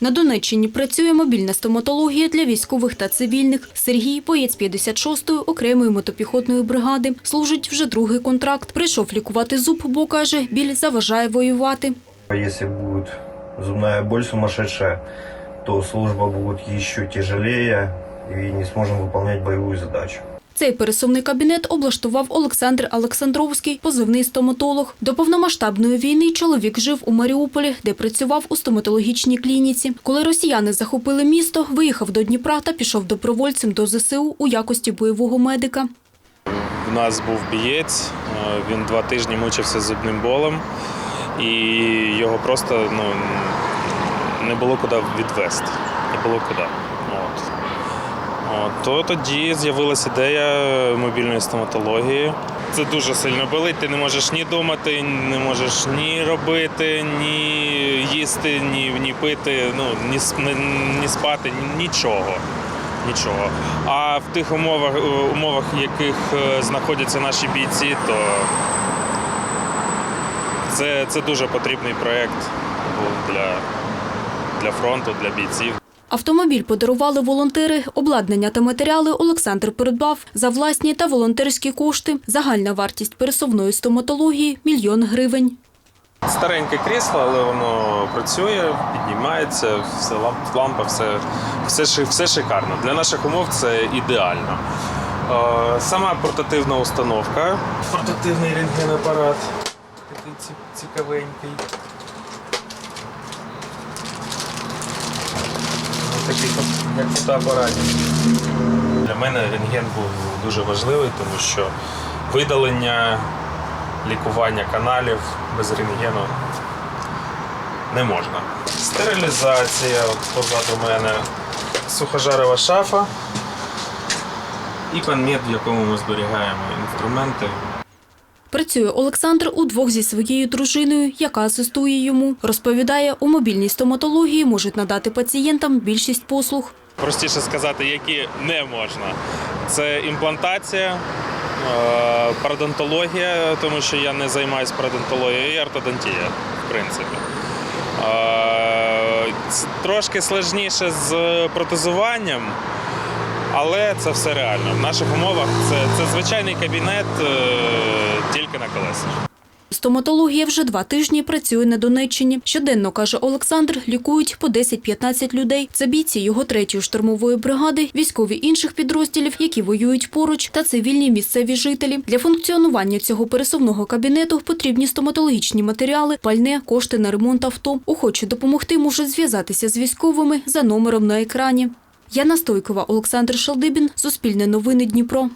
На Донеччині працює мобільна стоматологія для військових та цивільних. Сергій, боєць 56-ї окремої мотопіхотної бригади, служить вже другий контракт. Прийшов лікувати зуб, бо каже, біль заважає воювати. А Если будет зубная боль сумасшедшая, то служба будет еще тяжелее и не сможем выполнять боевую задачу. Цей пересувний кабінет облаштував Олександр Олександровський, позивний стоматолог. До повномасштабної війни чоловік жив у Маріуполі, де працював у стоматологічній клініці. Коли росіяни захопили місто, виїхав до Дніпра та пішов добровольцем до ЗСУ у якості бойового медика. В нас був бієць, е, він два тижні мучився з зубним болем, і його просто ну, не було куди відвести. Не було куди. От. То тоді з'явилася ідея мобільної стоматології. Це дуже сильно болить, ти не можеш ні думати, не можеш ні робити, ні їсти, ні, ні пити, ну, ні, ні, спати, ні- нічого. Нічого. А в тих умовах, е, умовах, в яких е, знаходяться наші бійці, то це, це дуже потрібний проєкт для, для фронту, для бійців. Автомобіль подарували волонтери. Обладнання та матеріали Олександр придбав за власні та волонтерські кошти. Загальна вартість пересувної стоматології – мільйон гривень. Стареньке крісло, але воно працює, піднімається, все лампа, все, все, все шикарно. Для наших умов це ідеально. Е, Сама портативна установка. Портативний рентгенапарат. Такий цікавенький. Ось Такий як фотоапарат. Для мене рентген був дуже важливий, тому що видалення лікування каналів без рентгену не можна. Стерилізація позаду мене, сухожарова шафа і панмет, в якому ми зберігаємо інструменти. Працює Олександр удвох зі своєю дружиною, яка асистує йому. Розповідає, у мобільній стоматології можуть надати пацієнтам більшість послуг. Простіше сказати, які не можна. Це імплантація, е, пародонтологія, тому що я не займаюся пародонтологією, і ортодонтія, в принципі. Е, Трошки складніше з протезуванням, але це все реально. В наших умовах це, це звичайний кабінет е, тільки на колесах. Стоматологія вже два тижні працює на Донеччині. Щоденно, каже Олександр, лікують по 10-15 людей. Це бійці його третьої штурмової бригади, військові інших підрозділів, які воюють поруч, та цивільні місцеві жителі. Для функціонування цього пересувного кабінету потрібні стоматологічні матеріали, пальне, кошти на ремонт авто. Охочі допомогти можуть зв'язатися з військовими за номером на екрані. Яна Стойкова, Олександр Шалдибін, Суспільне новини Дніпро.